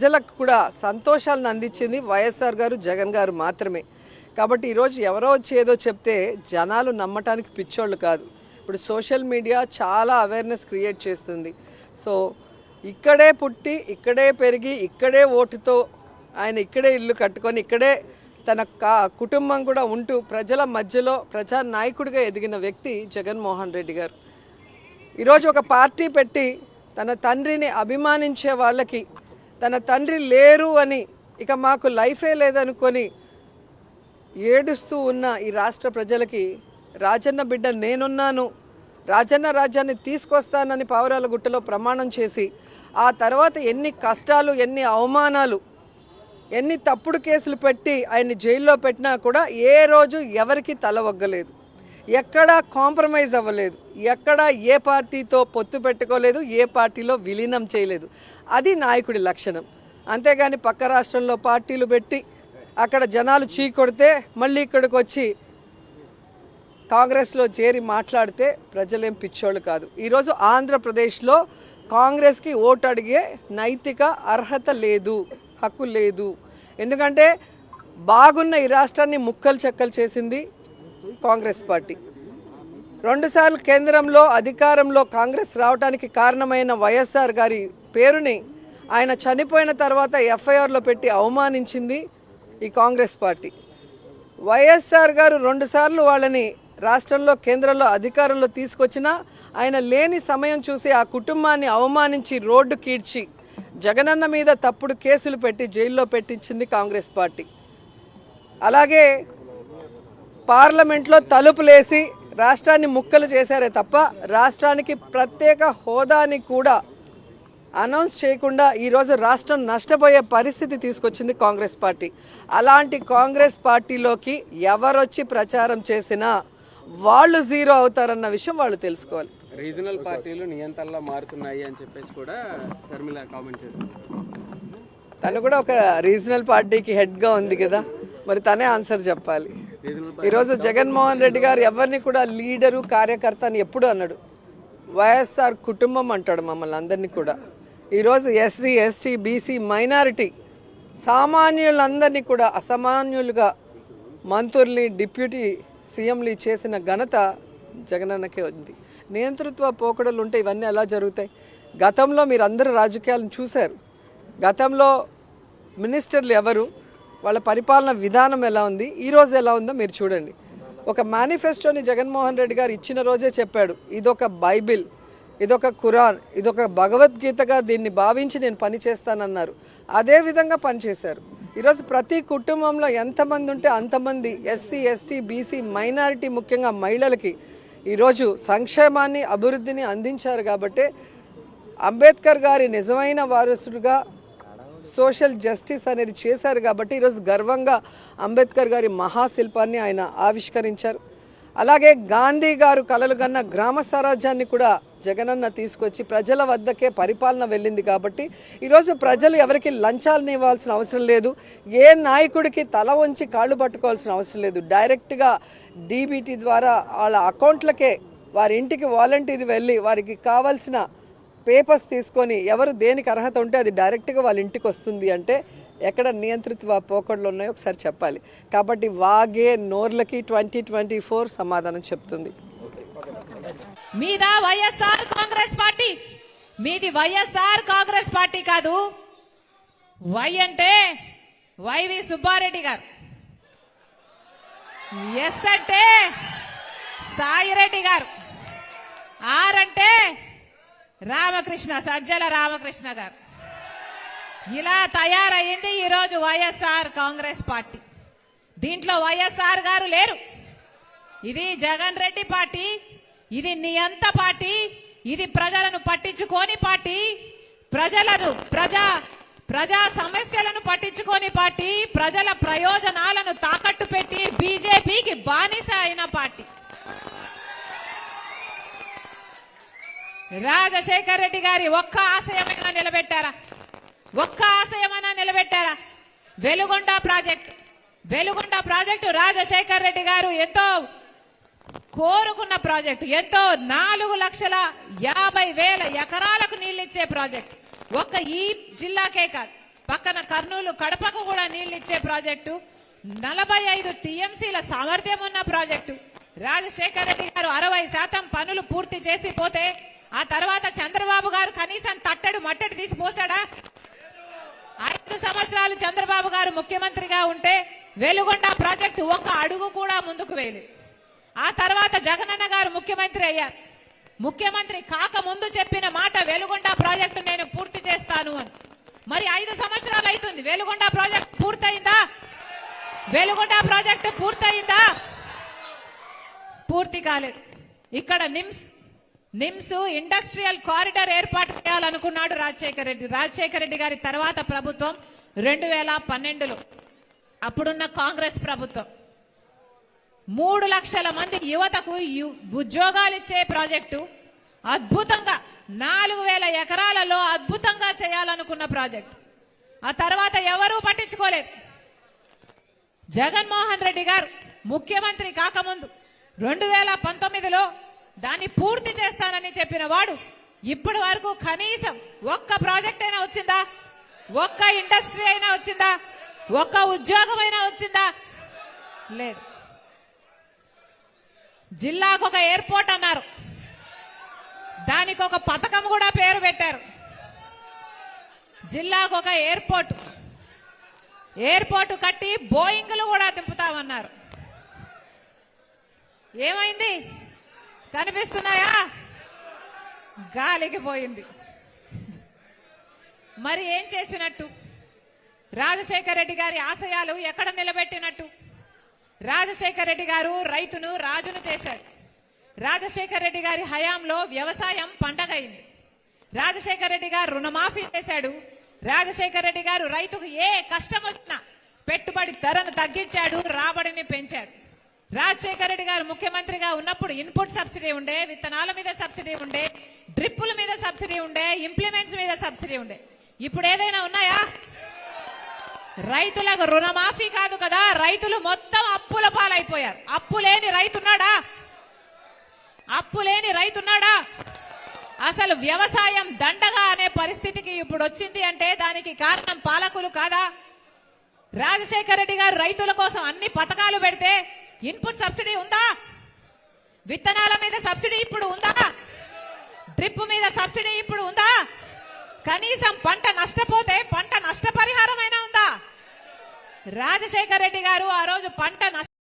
ప్రజలకు కూడా సంతోషాలను అందించింది వైఎస్ఆర్ గారు జగన్ గారు మాత్రమే. కాబట్టి ఈరోజు ఎవరో వచ్చి ఏదో చెప్తే జనాలు నమ్మటానికి పిచ్చోళ్ళు కాదు. ఇప్పుడు సోషల్ మీడియా చాలా అవేర్నెస్ క్రియేట్ చేస్తుంది. సో ఇక్కడే పుట్టి ఇక్కడే పెరిగి ఇక్కడే ఓటుతో ఆయన ఇక్కడే ఇల్లు కట్టుకొని ఇక్కడే తన కా కుటుంబం కూడా ఉంటూ ప్రజల మధ్యలో ప్రజా నాయకుడిగా ఎదిగిన వ్యక్తి జగన్మోహన్ రెడ్డి గారు. ఈరోజు ఒక పార్టీ పెట్టి తన తండ్రిని అభిమానించే వాళ్ళకి తన తండ్రి లేరు అని ఇక మాకు లైఫే లేదనుకొని ఏడుస్తూ ఉన్న ఈ రాష్ట్ర ప్రజలకి రాజన్న బిడ్డ నేనున్నాను రాజన్న రాజ్యాన్ని తీసుకొస్తానని పావురాల గుట్టలో ప్రమాణం చేసి ఆ తర్వాత ఎన్ని కష్టాలు ఎన్ని అవమానాలు ఎన్ని తప్పుడు కేసులు పెట్టి ఆయన్ని జైల్లో పెట్టినా కూడా ఏ రోజు ఎవరికి తల ఒగ్గలేదు ఎక్కడా కాంప్రమైజ్ అవ్వలేదు. ఎక్కడా ఏ పార్టీతో పొత్తు పెట్టుకోలేదు ఏ పార్టీలో విలీనం చేయలేదు. అది నాయకుడి లక్షణం. అంతేగాని పక్క రాష్ట్రంలో పార్టీలు పెట్టి అక్కడ జనాలు చీకొడితే మళ్ళీ ఇక్కడికి వచ్చి కాంగ్రెస్లో చేరి మాట్లాడితే ప్రజలేం పిచ్చోళ్ళు కాదు. ఈరోజు ఆంధ్రప్రదేశ్లో కాంగ్రెస్కి ఓటు అడిగే నైతిక అర్హత లేదు హక్కు లేదు. ఎందుకంటే బాగున్న ఈ రాష్ట్రాన్ని ముక్కలు చెక్కలు చేసింది కాంగ్రెస్ పార్టీ. రెండుసార్లు కేంద్రంలో అధికారంలో కాంగ్రెస్ రావడానికి కారణమైన వైఎస్ఆర్ గారి పేరుని ఆయన చనిపోయిన తర్వాత ఎఫ్ఐఆర్లో పెట్టి అవమానించింది ఈ కాంగ్రెస్ పార్టీ. వైఎస్ఆర్ గారు రెండుసార్లు వాళ్ళని రాష్ట్రంలో కేంద్రంలో అధికారంలో తీసుకొచ్చినా ఆయన లేని సమయం చూసి ఆ కుటుంబాన్ని అవమానించి రోడ్డు కీడ్చి జగనన్న మీద తప్పుడు కేసులు పెట్టి జైల్లో పెట్టించింది కాంగ్రెస్ పార్టీ. అలాగే పార్లమెంట్లో తలుపులేసి రాష్ట్రాన్ని ముక్కలు చేశారే తప్ప రాష్ట్రానికి ప్రత్యేక హోదాని కూడా అనౌన్స్ చేయకుండా ఈరోజు రాష్ట్రం నష్టపోయే పరిస్థితి తీసుకొచ్చింది కాంగ్రెస్ పార్టీ. అలాంటి కాంగ్రెస్ పార్టీలోకి ఎవరొచ్చి ప్రచారం చేసినా వాళ్ళు జీరో అవుతారన్న విషయం వాళ్ళు తెలుసుకోవాలి. రీజనల్ పార్టీలు నియంత్రణలా మారుతున్నాయి అని చెప్పేసి కూడా షర్మిల కామెంట్ చేస్తుంది తను కూడా ఒక రీజనల్ పార్టీకి హెడ్గా ఉంది కదా. మరి తనే ఆన్సర్ చెప్పాలి. ఈరోజు జగన్మోహన్ రెడ్డి గారు ఎవరిని కూడా లీడరు కార్యకర్త అని ఎప్పుడు అన్నాడు వైఎస్ఆర్ కుటుంబం అంటాడు మమ్మల్ని అందరినీ కూడా. ఈరోజు ఎస్సీ ఎస్టీ బీసీ మైనారిటీ సామాన్యులందరినీ కూడా అసామాన్యులుగా మంత్రుల్ని డిప్యూటీ సీఎంలు చేసిన ఘనత జగనన్నకే ఉంది. నియంతృత్వ పోకడలు ఉంటే ఇవన్నీ ఎలా జరుగుతాయి? గతంలో మీరు అందరూ రాజకీయాలను చూశారు. గతంలో మినిస్టర్లు ఎవరు? వాళ్ళ పరిపాలన విధానం ఎలా ఉంది ఈ రోజు ఎలా ఉందో మీరు చూడండి. ఒక మేనిఫెస్టోని జగన్మోహన్ రెడ్డి గారు ఇచ్చిన రోజే చెప్పాడు ఇదొక బైబిల్ ఇదొక ఖురాన్ ఇదొక భగవద్గీతగా దీన్ని భావించి నేను పని అదేవిధంగా అదే విధంగా పనిచేశారు ఈరోజు ప్రతి కుటుంబంలో ఎంతమంది ఉంటే అంతమంది ఎస్సీ ఎస్టీ బీసీ మైనారిటీ ముఖ్యంగా మహిళలకి ఈరోజు సంక్షేమాన్ని అభివృద్ధిని అందించారు. కాబట్టే అంబేద్కర్ గారి నిజమైన వారసుడుగా సోషల్ జస్టిస్ అనేది చేశారు కాబట్టి ఈరోజు గర్వంగా అంబేద్కర్ గారి మహాశిల్పాన్ని ఆయన ఆవిష్కరించారు. అలాగే గాంధీ గారు కలలు కన్న గ్రామ స్వరాజ్యాన్ని కూడా జగనన్న తీసుకొచ్చి ప్రజల వద్దకే పరిపాలన వెళ్ళింది కాబట్టి ఈరోజు ప్రజలు ఎవరికి లంచాలను ఇవ్వాల్సిన అవసరం లేదు. ఏ నాయకుడికి తల వంచి కాళ్ళు పట్టుకోవాల్సిన అవసరం లేదు. డైరెక్ట్గా డీబీటీ ద్వారా వాళ్ళ అకౌంట్లకే వారి ఇంటికి వాలంటీర్ వెళ్ళి వారికి కావాల్సిన పేపర్స్ తీసుకొని ఎవరు దేనికి అర్హత ఉంటే అది డైరెక్ట్గా వాళ్ళ ఇంటికి వస్తుంది అంటే ఎక్కడ నియంత్రిత పోకడలు ఉన్నాయో ఒకసారి చెప్పాలి. కాబట్టి వాగే నోర్లకి ట్వంటీ ట్వంటీ ఫోర్ సమాధానం చెప్తుంది. మీద వైఎస్ఆర్ కాంగ్రెస్ పార్టీ? మీది వైఎస్ఆర్ కాంగ్రెస్ పార్టీ కాదు. వై అంటే వైవి సుబ్బారెడ్డి గారు. ఎస్ అంటే సాయిరెడ్డి గారు. రామకృష్ణ సజ్జల రామకృష్ణ గారు. ఇలా తయారయ్యింది ఈరోజు వైఎస్ఆర్ కాంగ్రెస్ పార్టీ. దీంట్లో వైఎస్ఆర్ గారు లేరు. ఇది జగన్ రెడ్డి పార్టీ ఇది నియంత పార్టీ ఇది ప్రజలను పట్టించుకోని పార్టీ ప్రజలను ప్రజా ప్రజా సమస్యలను పట్టించుకోని పార్టీ ప్రజల ప్రయోజనాలను తాకట్టు పెట్టి బీజేపీకి బానిస అయిన పార్టీ. రాజశేఖర్ రెడ్డి గారి ఒక్క ఆశయమైనా నిలబెట్టారా? ఒక్క ఆశయమైనా నిలబెట్టారా? వెలుగొండ ప్రాజెక్ట్ వెలుగొండ ప్రాజెక్టు రాజశేఖర్ రెడ్డి గారు ఎంతో కోరుకున్న ప్రాజెక్టు ఎంతో నాలుగు లక్షల యాభై వేల ఎకరాలకు నీళ్ళిచ్చే ప్రాజెక్ట్. ఒక్క ఈ జిల్లాకే కాదు పక్కన కర్నూలు కడపకు కూడా నీళ్ళిచ్చే ఇచ్చే ప్రాజెక్టు. నలభై ఐదు టీఎంసీల సామర్థ్యం ఉన్న ప్రాజెక్టు. రాజశేఖర రెడ్డి గారు అరవై శాతం పనులు పూర్తి చేసి పోతే ఆ తర్వాత చంద్రబాబు గారు కనీసం తట్టడు మట్టడి తీసి పోసాడా? ఐదు సంవత్సరాలు చంద్రబాబు గారు ముఖ్యమంత్రిగా ఉంటే వెలుగొండ ప్రాజెక్టు ఒక్క అడుగు కూడా ముందుకు వేయలేదు. ఆ తర్వాత జగనన్న గారు ముఖ్యమంత్రి అయ్యారు. ముఖ్యమంత్రి కాక ముందు చెప్పిన మాట వెలుగొండ ప్రాజెక్టు నేను పూర్తి చేస్తాను అని. మరి ఐదు సంవత్సరాలు అవుతుంది వెలుగొండ ప్రాజెక్ట్ పూర్తయిందా? వెలుగొండ ప్రాజెక్టు పూర్తయిందా? పూర్తి కాలేదు. ఇక్కడ నిమ్స్ నిమ్స్ ఇండస్ట్రియల్ కారిడార్ ఏర్పాటు చేయాలనుకున్నాడు రాజశేఖర రెడ్డి. రాజశేఖర రెడ్డి గారి తర్వాత ప్రభుత్వం రెండు వేల పన్నెండులో. అప్పుడున్న కాంగ్రెస్ ప్రభుత్వం. మూడు లక్షల మంది యువతకు ఉద్యోగాలు ఇచ్చే ప్రాజెక్టు. అద్భుతంగా నాలుగు వేల ఎకరాలలో అద్భుతంగా చేయాలనుకున్న ప్రాజెక్టు. ఆ తర్వాత ఎవరూ పట్టించుకోలేదు. జగన్మోహన్ రెడ్డి గారు ముఖ్యమంత్రి కాకముందు. రెండు వేల పంతొమ్మిదిలో దాన్ని పూర్తి చేస్తానని చెప్పిన వాడు ఇప్పటి వరకు కనీసం ఒక్క ప్రాజెక్ట్ అయినా వచ్చిందా? ఒక్క ఇండస్ట్రీ అయినా వచ్చిందా? ఒక్క ఉద్యోగం అయినా వచ్చిందా? లేదు. జిల్లాకు ఒక ఎయిర్పోర్ట్ అన్నారు. దానికి ఒక పథకం కూడా పేరు పెట్టారు. జిల్లాకు ఒక ఎయిర్పోర్ట్. ఎయిర్పోర్ట్ కట్టి బోయింగ్లు కూడా దింపుతామన్నారు. ఏమైంది? కనిపిస్తున్నాయా? గాలికి పోయింది. మరి ఏం చేసినట్టు? రాజశేఖర రెడ్డి గారి ఆశయాలు ఎక్కడ నిలబెట్టినట్టు? రాజశేఖర రెడ్డి గారు రైతును రాజును చేశాడు రాజశేఖర రెడ్డి గారి హయాంలో వ్యవసాయం పండగైంది. రాజశేఖర రెడ్డి గారు రుణమాఫీ చేశాడు. రాజశేఖర రెడ్డి గారు రైతుకు ఏ కష్టం వచ్చినా పెట్టుబడి ధరను తగ్గించాడు రాబడిని పెంచాడు. రాజశేఖర రెడ్డి గారు ముఖ్యమంత్రిగా ఉన్నప్పుడు ఇన్పుట్ సబ్సిడీ ఉండే విత్తనాల మీద సబ్సిడీ ఉండే డ్రిప్పుల మీద సబ్సిడీ ఉండే ఇంప్లిమెంట్స్ మీద సబ్సిడీ ఉండే. ఇప్పుడు ఏదైనా ఉన్నాయా? రైతులకు రుణమాఫీ కాదు కదా రైతులు మొత్తం అప్పుల పాలైపోయారు. అప్పు లేని రైతున్నాడా? అప్పు లేని రైతున్నాడా? అసలు వ్యవసాయం దండగా అనే పరిస్థితికి ఇప్పుడు వచ్చింది అంటే దానికి కారణం పాలకులు కాదా? రాజశేఖర రెడ్డి గారు రైతుల కోసం అన్ని పథకాలు పెడితే ఇన్పుట్ సబ్సిడీ ఉందా? విత్తనాల మీద సబ్సిడీ ఇప్పుడు ఉందా? డ్రిప్ మీద సబ్సిడీ ఇప్పుడు ఉందా? కనీసం పంట నష్టపోతే పంట నష్టపరిహారమైనా ఉందా? రాజశేఖర రెడ్డి గారు ఆ రోజు పంట నష్ట